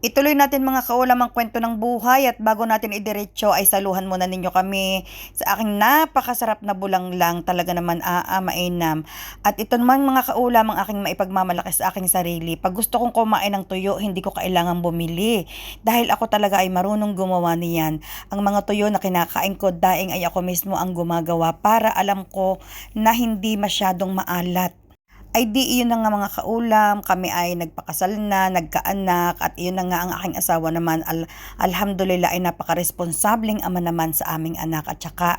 Ituloy natin mga kaulam ang kwento ng buhay at bago natin idiretso ay saluhan muna ninyo kami sa aking napakasarap na bulanglang talaga naman aa mainam. At ito naman mga kaulam ang aking maipagmamalaki sa aking sarili. Pag gusto kong kumain ng tuyo, hindi ko kailangan bumili. Dahil ako talaga ay marunong gumawa niyan. Ang mga tuyo na kinakain ko daing ay ako mismo ang gumagawa para alam ko na hindi masyadong maalat ay di iyon na nga mga kaulam, kami ay nagpakasal na, nagkaanak at iyon na nga ang aking asawa naman. Al alhamdulillah ay napaka-responsabling ama naman sa aming anak at saka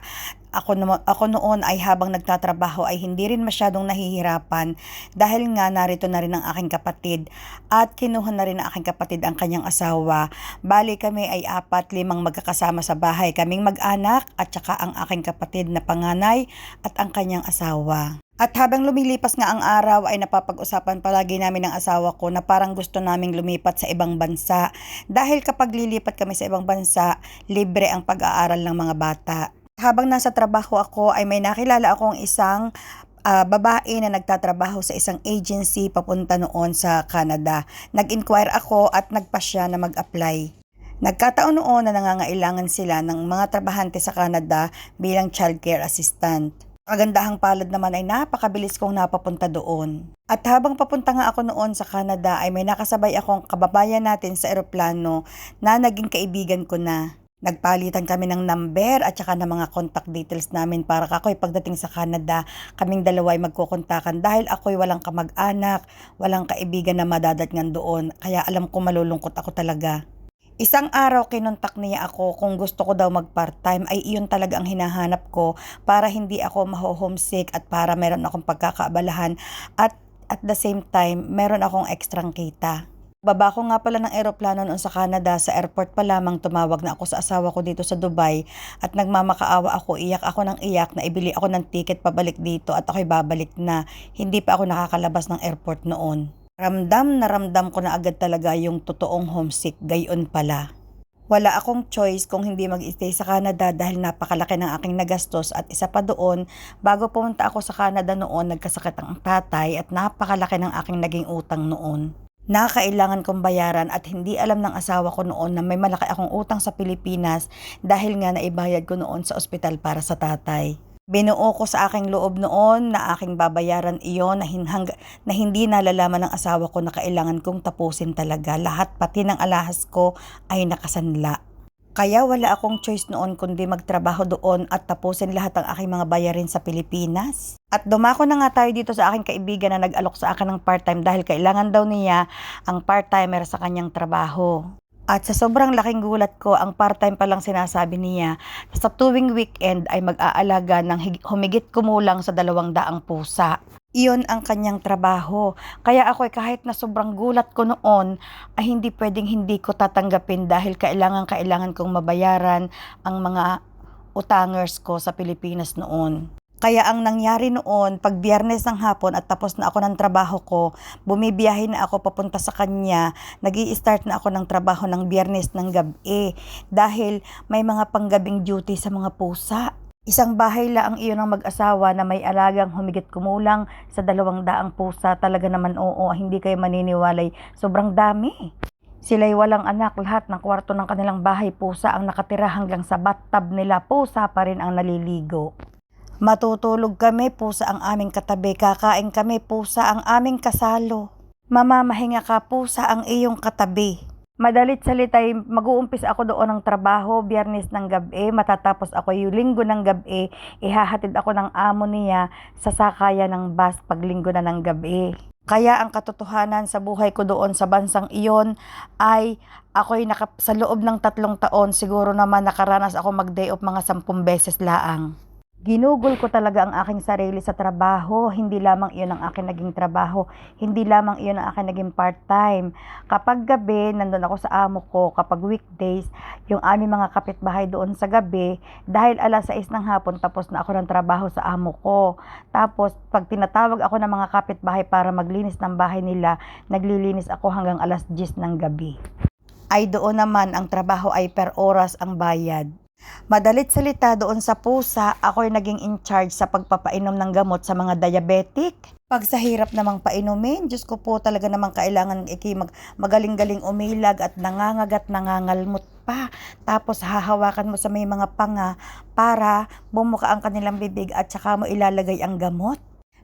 ako, naman, ako noon ay habang nagtatrabaho ay hindi rin masyadong nahihirapan dahil nga narito na rin ang aking kapatid at kinuha na rin ng aking kapatid ang kanyang asawa. Bali kami ay apat, limang magkakasama sa bahay. Kaming mag-anak at saka ang aking kapatid na panganay at ang kanyang asawa. At habang lumilipas nga ang araw ay napapag-usapan palagi namin ng asawa ko na parang gusto naming lumipat sa ibang bansa. Dahil kapag lilipat kami sa ibang bansa, libre ang pag-aaral ng mga bata. Habang nasa trabaho ako ay may nakilala akong isang uh, babae na nagtatrabaho sa isang agency papunta noon sa Canada. Nag-inquire ako at nagpasya na mag-apply. Nagkataon noon na nangangailangan sila ng mga trabahante sa Canada bilang childcare assistant. Kagandahang palad naman ay napakabilis kong napapunta doon. At habang papunta nga ako noon sa Canada ay may nakasabay akong kababayan natin sa eroplano na naging kaibigan ko na. Nagpalitan kami ng number at saka ng mga contact details namin para ako'y pagdating sa Canada, kaming dalawa ay magkukontakan dahil ako'y walang kamag-anak, walang kaibigan na madadatngan doon. Kaya alam ko malulungkot ako talaga. Isang araw kinontak niya ako kung gusto ko daw mag part-time ay iyon talaga ang hinahanap ko para hindi ako maho-homesick at para meron akong pagkakaabalahan at at the same time meron akong ekstrang kita. Baba ko nga pala ng eroplano noon sa Canada, sa airport pa lamang tumawag na ako sa asawa ko dito sa Dubai at nagmamakaawa ako, iyak ako ng iyak na ibili ako ng ticket pabalik dito at ako'y babalik na. Hindi pa ako nakakalabas ng airport noon. Ramdam na ramdam ko na agad talaga yung totoong homesick, gayon pala. Wala akong choice kung hindi mag-stay sa Canada dahil napakalaki ng aking nagastos at isa pa doon, bago pumunta ako sa Canada noon, nagkasakit ang tatay at napakalaki ng aking naging utang noon. Nakakailangan kong bayaran at hindi alam ng asawa ko noon na may malaki akong utang sa Pilipinas dahil nga naibayad ko noon sa ospital para sa tatay. Binuo ko sa aking loob noon na aking babayaran iyon na, hinhang, na hindi nalalaman ng asawa ko na kailangan kong tapusin talaga. Lahat pati ng alahas ko ay nakasanla. Kaya wala akong choice noon kundi magtrabaho doon at tapusin lahat ng aking mga bayarin sa Pilipinas. At dumako na nga tayo dito sa aking kaibigan na nag-alok sa akin ng part-time dahil kailangan daw niya ang part-timer sa kanyang trabaho. At sa sobrang laking gulat ko, ang part-time pa lang sinasabi niya, sa tuwing weekend ay mag-aalaga ng humigit kumulang sa dalawang daang pusa. Iyon ang kanyang trabaho. Kaya ako kahit na sobrang gulat ko noon, ay hindi pwedeng hindi ko tatanggapin dahil kailangan kailangan kong mabayaran ang mga utangers ko sa Pilipinas noon. Kaya ang nangyari noon, pag biyernes ng hapon at tapos na ako ng trabaho ko, bumibiyahe na ako papunta sa kanya, nag start na ako ng trabaho ng biyernes ng gabi dahil may mga panggabing duty sa mga pusa. Isang bahay lang ang iyon ng mag-asawa na may alagang humigit kumulang sa dalawang daang pusa. Talaga naman oo, hindi kayo maniniwalay. Sobrang dami. Sila'y walang anak, lahat ng kwarto ng kanilang bahay pusa ang nakatira hanggang sa bathtub nila. Pusa pa rin ang naliligo. Matutulog kami, pusa ang aming katabi. Kakain kami, pusa ang aming kasalo. Mamamahinga ka, pusa ang iyong katabi. Madalit salitay, mag-uumpis ako doon ng trabaho, biyernes ng gabi, matatapos ako yung linggo ng gabi, ihahatid ako ng amo niya sa sakayan ng bus pag linggo na ng gabi. Kaya ang katotohanan sa buhay ko doon sa bansang iyon ay ako'y naka, sa loob ng tatlong taon siguro naman nakaranas ako mag-day off mga sampung beses laang. Ginugol ko talaga ang aking sarili sa trabaho. Hindi lamang iyon ang aking naging trabaho. Hindi lamang iyon ang aking naging part-time. Kapag gabi, nandun ako sa amo ko. Kapag weekdays, yung aming mga kapitbahay doon sa gabi, dahil alas 6 ng hapon, tapos na ako ng trabaho sa amo ko. Tapos, pag tinatawag ako ng mga kapitbahay para maglinis ng bahay nila, naglilinis ako hanggang alas 10 ng gabi. Ay doon naman ang trabaho ay per oras ang bayad. Madalit salita doon sa pusa, ako'y naging in charge sa pagpapainom ng gamot sa mga diabetic. Pag sa hirap namang painumin, Diyos ko po talaga namang kailangan iki mag, magaling-galing umilag at nangangagat nangangalmot pa. Tapos hahawakan mo sa may mga panga para bumuka ang kanilang bibig at saka mo ilalagay ang gamot.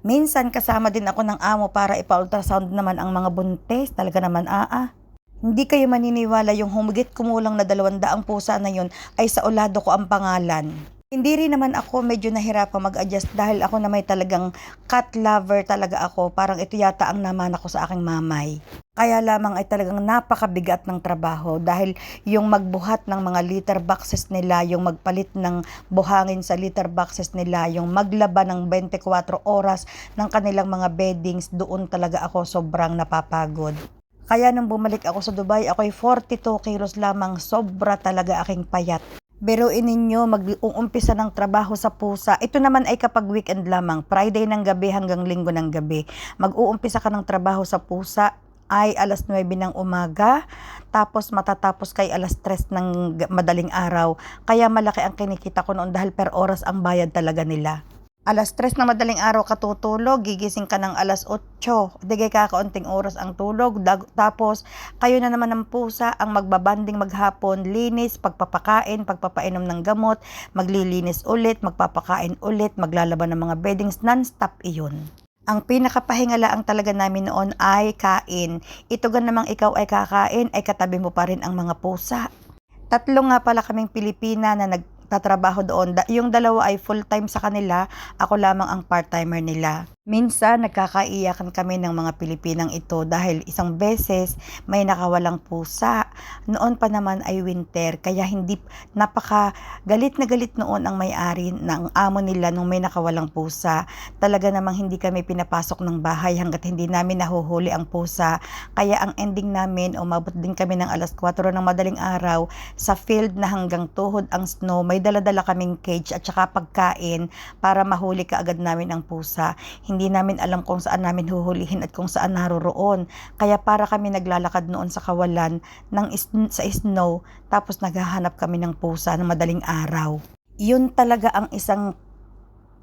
Minsan kasama din ako ng amo para ipa-ultrasound naman ang mga buntis. Talaga naman aa. Hindi kayo maniniwala yung humigit kumulang na dalawang daang pusa na yun ay sa ulado ko ang pangalan. Hindi rin naman ako medyo nahirapan mag-adjust dahil ako na may talagang cat lover talaga ako. Parang ito yata ang naman ako sa aking mamay. Kaya lamang ay talagang napakabigat ng trabaho dahil yung magbuhat ng mga litter boxes nila, yung magpalit ng buhangin sa litter boxes nila, yung maglaba ng 24 oras ng kanilang mga beddings, doon talaga ako sobrang napapagod. Kaya nung bumalik ako sa Dubai, ako'y 42 kilos lamang, sobra talaga aking payat. Biruin ninyo, mag-uumpisa ng trabaho sa pusa. Ito naman ay kapag weekend lamang, Friday ng gabi hanggang linggo ng gabi. Mag-uumpisa ka ng trabaho sa pusa, ay alas 9 ng umaga, tapos matatapos kay alas 3 ng madaling araw. Kaya malaki ang kinikita ko noon dahil per oras ang bayad talaga nila. Alas 3 na madaling araw katutulog, gigising ka ng alas 8. Digay kakaunting oras ang tulog. Dag- tapos, kayo na naman ng pusa ang magbabanding maghapon, linis, pagpapakain, pagpapainom ng gamot, maglilinis ulit, magpapakain ulit, maglalaban ng mga beddings, non-stop iyon. Ang pinakapahingala ang talaga namin noon ay kain. Ito gan namang ikaw ay kakain, ay katabi mo pa rin ang mga pusa. Tatlo nga pala kaming Pilipina na nagtatrabaho doon. Yung dalawa ay full-time sa kanila, ako lamang ang part-timer nila. Minsan, nagkakaiyakan kami ng mga Pilipinang ito dahil isang beses may nakawalang pusa. Noon pa naman ay winter, kaya hindi napaka galit na galit noon ang may-ari ng amo nila nung may nakawalang pusa. Talaga namang hindi kami pinapasok ng bahay hanggat hindi namin nahuhuli ang pusa. Kaya ang ending namin, umabot din kami ng alas 4 ng madaling araw sa field na hanggang tuhod ang snow. May daladala kaming cage at saka pagkain para mahuli kaagad namin ang pusa. Hindi namin alam kung saan namin huhulihin at kung saan naroroon. Kaya para kami naglalakad noon sa kawalan ng is- sa snow tapos naghahanap kami ng pusa ng madaling araw. Yun talaga ang isang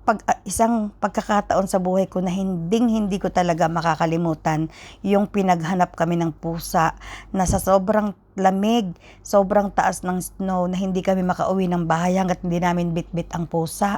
pag uh, isang pagkakataon sa buhay ko na hinding hindi ko talaga makakalimutan yung pinaghanap kami ng pusa na sa sobrang lamig, sobrang taas ng snow na hindi kami makauwi ng bahay hanggat hindi namin bitbit ang pusa.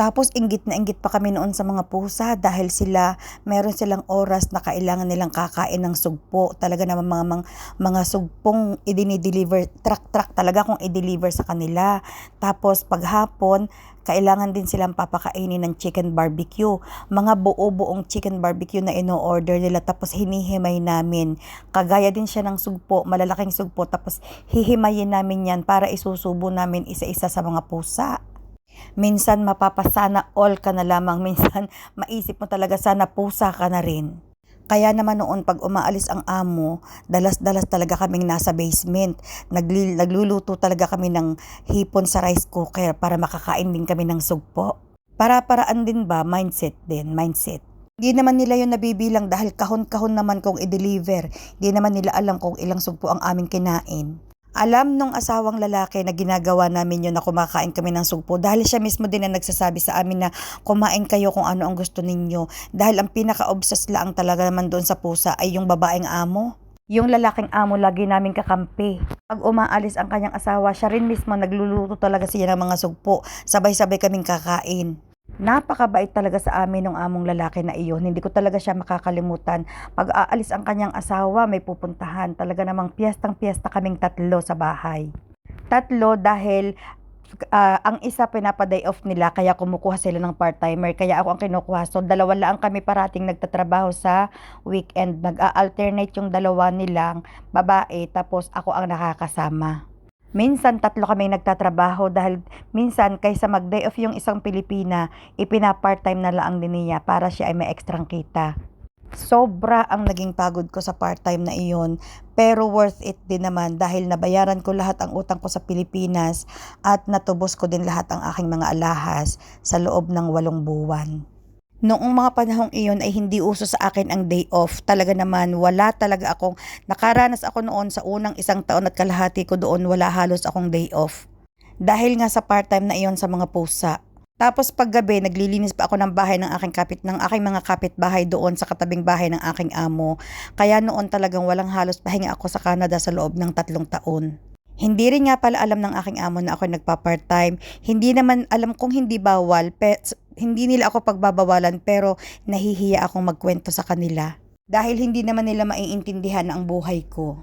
Tapos inggit na inggit pa kami noon sa mga pusa dahil sila meron silang oras na kailangan nilang kakain ng sugpo. Talaga naman mga mga, mga sugpong idini-deliver, truck-truck talaga kung i-deliver sa kanila. Tapos paghapon, kailangan din silang papakainin ng chicken barbecue. Mga buo-buong chicken barbecue na ino-order nila tapos hinihimay namin. Kagaya din siya ng sugpo, malalaking sugpo tapos hihimayin namin yan para isusubo namin isa-isa sa mga pusa. Minsan mapapasana all ka na lamang, minsan maisip mo talaga sana pusa ka na rin. Kaya naman noon pag umaalis ang amo, dalas-dalas talaga kaming nasa basement. Nagli- nagluluto talaga kami ng hipon sa rice cooker para makakain din kami ng sugpo. Para-paraan din ba? Mindset din, mindset. Hindi naman nila yun nabibilang dahil kahon-kahon naman kung i-deliver. Hindi naman nila alam kung ilang sugpo ang aming kinain. Alam nung asawang lalaki na ginagawa namin yun na kumakain kami ng sugpo dahil siya mismo din na nagsasabi sa amin na kumain kayo kung ano ang gusto ninyo dahil ang pinaka-obsessed lang talaga naman doon sa pusa ay yung babaeng amo. Yung lalaking amo lagi namin kakampi. Pag umaalis ang kanyang asawa, siya rin mismo nagluluto talaga siya ng mga sugpo. Sabay-sabay kaming kakain. Napakabait talaga sa amin ng among lalaki na iyon. Hindi ko talaga siya makakalimutan. Pag aalis ang kanyang asawa, may pupuntahan. Talaga namang piyestang-piyesta kaming tatlo sa bahay. Tatlo dahil uh, ang isa pinapaday off nila kaya kumukuha sila ng part-timer. Kaya ako ang kinukuha. So dalawa lang kami parating nagtatrabaho sa weekend. Nag-alternate yung dalawa nilang babae tapos ako ang nakakasama. Minsan tatlo kami nagtatrabaho dahil minsan kaysa mag-day off yung isang Pilipina, ipina-part-time na lang din niya para siya ay may ekstrang kita. Sobra ang naging pagod ko sa part-time na iyon, pero worth it din naman dahil nabayaran ko lahat ang utang ko sa Pilipinas at natubos ko din lahat ang aking mga alahas sa loob ng walong buwan. Noong mga panahong iyon ay hindi uso sa akin ang day off. Talaga naman, wala talaga akong, nakaranas ako noon sa unang isang taon at kalahati ko doon, wala halos akong day off. Dahil nga sa part-time na iyon sa mga pusa. Tapos paggabi, naglilinis pa ako ng bahay ng aking kapit ng aking mga kapitbahay doon sa katabing bahay ng aking amo. Kaya noon talagang walang halos pahinga ako sa Canada sa loob ng tatlong taon. Hindi rin nga pala alam ng aking amo na ako nagpa-part-time. Hindi naman alam kung hindi bawal, pe, hindi nila ako pagbabawalan pero nahihiya akong magkwento sa kanila. Dahil hindi naman nila maiintindihan ang buhay ko.